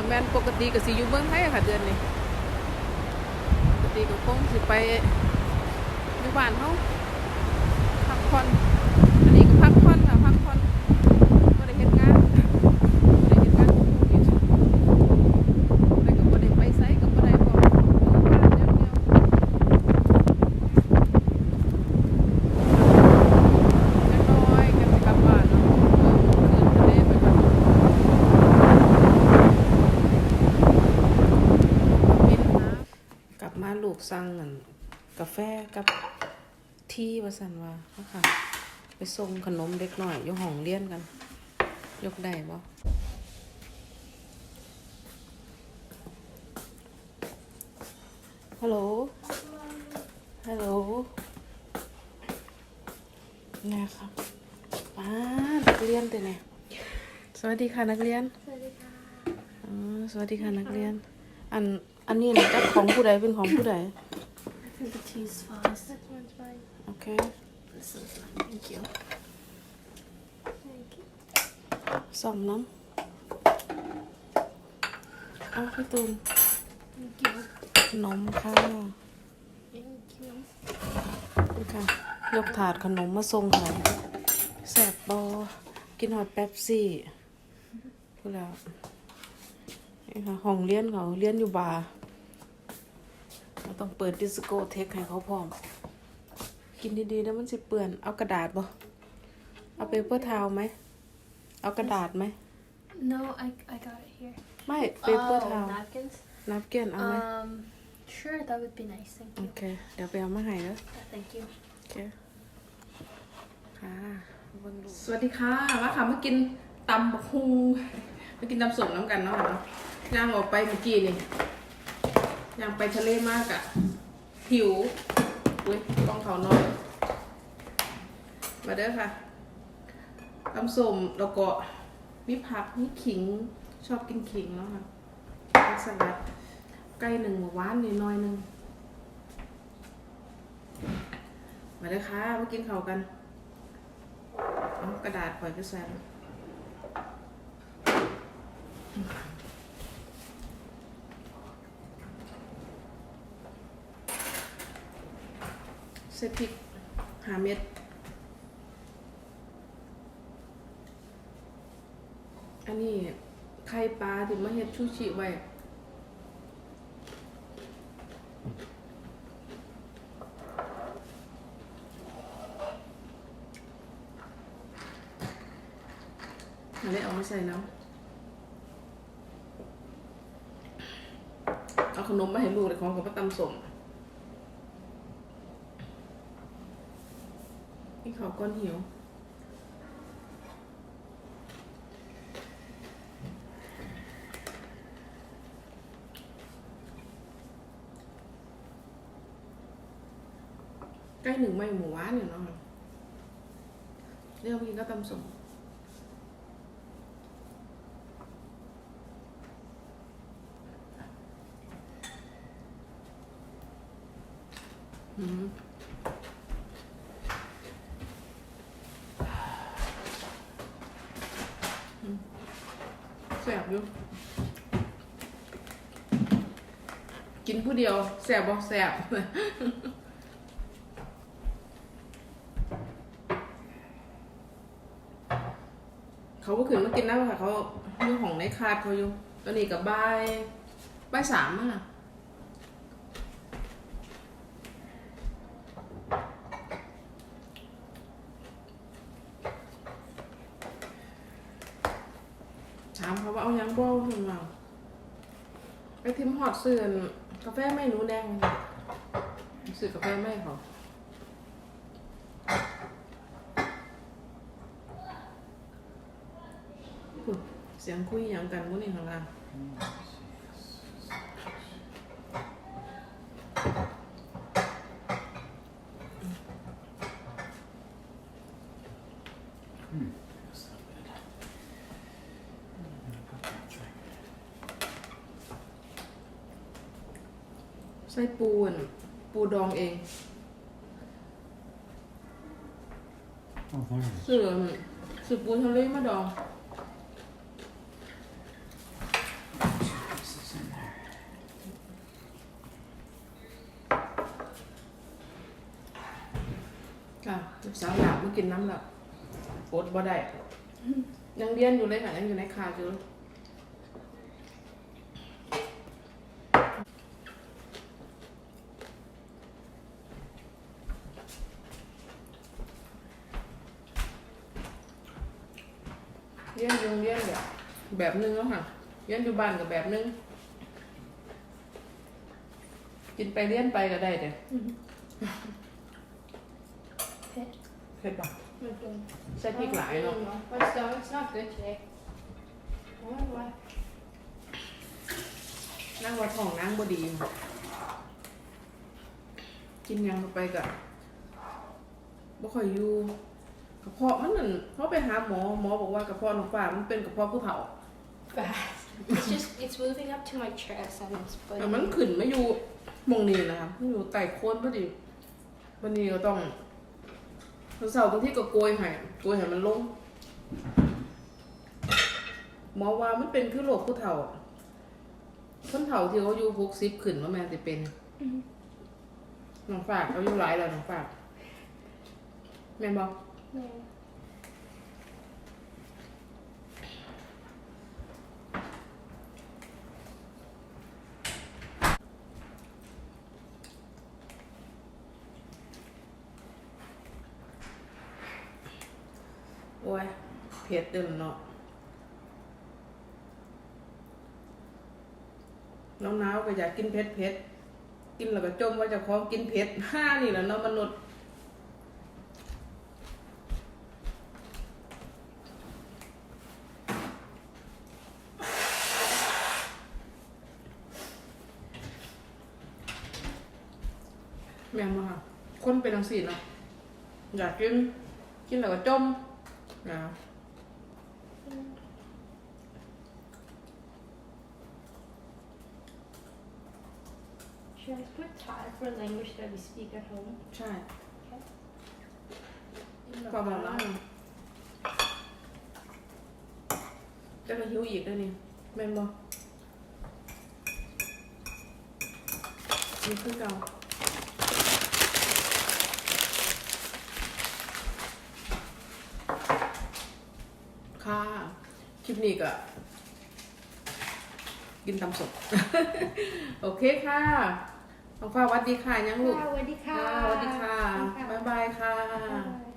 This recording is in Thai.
แต่แม่นปกติก็สิอยู่เมืองไทยอะค่ะเดือนนี้ปกติก็คงสิไปอยู่บ้านเขาพักผ่อนอันนี้ก็พักผ่อนค่ะพักผ่อนบ่ได้เฮ็ดงานบ่ได้เฮ็ดงานของผู้อื่นแล้วก็บ่ได้ไปไสก็บ่ได้พร้อมอยู่บ้านอย่างเดียวอย่างน้อยก็สิกลับบ้านเนาะเออคืนทะเลไปก่อน กลับมาลูก สั่งอันกาแฟกับที่ว่าสันว่าเขาค่ะไปส่งขนมเด็กหน่อยอยู่ห้องเรียนกัน ยกได้บ่ฮัลโหล ฮัลโหลนะครับป้านักเรียนเตเนี่ยสวัสดีค่ะนักเรียน สวัสดีค่ะอ๋อสวัสดีค่ะนักเรียน อันอันนี้นะจักของผู้ใดเป็นของผู้ใด I think the tea's fast. This one's fine. โอเค This one's fine. Thank you. Thank you. สองน้ำเอาพี่ตูน Thank you. ขนมค่ะ Thank you. นี่ค่ะ ยกถาดขนมมาส่งค่ะแสบบอกินหอดแป๊บซี่พูดแล้ว นี่ค่ะห้องเรียนเขาเรียนอยู่บาร์เราต้องเปิดดิสโกเทคให้เขาพร้อม กินดีๆแล้วมันสิเปื่อน เอากระดาษบ่เอาเปเปอร์ทาวไหม เอากระดาษไหม No, I, I got it here. ไม่เปเปอร์ทาว napkins? นับเกียนเอาไหม Um, sure, that would be nice. Thank โอ you. เค เดี๋ยวไปเอามาให้แล้ว Thank you. โอเค ค่ะ สวัสดีค่ะมาค่ะมากินตำบักฮุง มากินตำสมน้ำกันเนาะย่างออกไปเมื่อกี้นี่ย่างไปทะเลมากอะหิวอุ้ยกล้องเขาน้อยมาเด้อค่ะตำส้มแล้วก็มีผักมีขิงชอบกินขิงเนาะค่ะผักสลัดไก่หนึ่งหวานนิดหน้อยหนึ่งมาเลยค่ะมากินเขากัน กระดาษปล่อยก็ใส่แล้วใส่พริกหาเม็ด อันนี้ไข่ปลาที่มาเฮ็ดชูชิไว้มาเลยเอามาใส่น้ำเอาขนมมาให้ลูกเลยของกับป้าตำสมนี่เขาวก้อนหิวใกล้หนึ่งไม่หมูหวานอยู่เนาะเรื่องกินก็ตำสมอืม แสบอยู่กินผู้เดียวแสบบอกแสบเขาก็ขึ้นมากินแล้วค่ะเขาอยู่ของในคาดเขาอยู่ตอนนี้กับบ่ายบ่ายสามอะ เขาว่าเอายังบ่เพิ่นว่าไปทิมฮอดสื่อนกาแฟไม่หนูแดงสื่อกาแฟไม่เขาเสียงคุยอย่างกันมื้นี้ข้างล่าง ไส้ปูน ปูดองเองอสื่อสื่อปูทะเลมาดอง ค่ะลูกสาวหลับมากินน้ำหลับอดบ่ได้ ยังเรียนอยู่เลยค่ะยังอยู่ในคาอยู่ เรียนอยู่โรงเรียนแบบ แบบนึงแล้วค่ะเรียนอยู่บ้านกับแบบนึง กินไปเรียนไปก็ได้เด้อ Pit. เผ็ดปะ Okay. ใส่พริกหลายเนาะ But still, it's not good today. I wonder why. นั่งวัดท้องนั่งบดี กินหยังเข้าไปกับบ่ค่อยอยู่ กระเพาะมันนั่นเขาไปหาหมอหมอบอกว่ากระเพาะน้องฟ้ามันเป็นกระเพาะผู้เฒ่า Fast. It's just, it's moving up to my chest and it's แต่มันขึ้นไม่อยู่หมองนี้นะคะมันอยู่ไต่โคนพอดีวันนี้ก็ต้องวันเสาร์บางที่ก็โกยให้โกยให้มันลง หมอว่ามันเป็นคือโรคผู้เฒ่าคนเฒ่าที่เขาอยู่หกสิบขึ้นว่าแม่นสิเป็นน้องฝากเขาอยู่หลายแล้วน้องฝากแม่นบอก Yeah. โอ้ยเผ็ดเดิมเนาะหนาวๆก็อยากกินเผ็ดเผ็ดกินแล้วก็จมว่าจะของกินเผ็ดห้านี่แหละเนาะมนุษย์ แม่นบ่ค่ะคนเป็นจังซี่เนาะอยากกิน กินแล้วก็จมนะ Should I put Thai for language that we speak at home? ใช่ In the ประมาณนั้น bottom. จะก็หิวอีกแล้วนี่แม่นบ่นี่คือเก่า ค่ะ คลิปนี้ก็กินตำสด โอเคค่ะน้องฟ้าหวัดดีค่ะยังลูกสวัสดีค่ะค่ะสวัสดีค่ะ บ๊ายบายค่ะ Bye.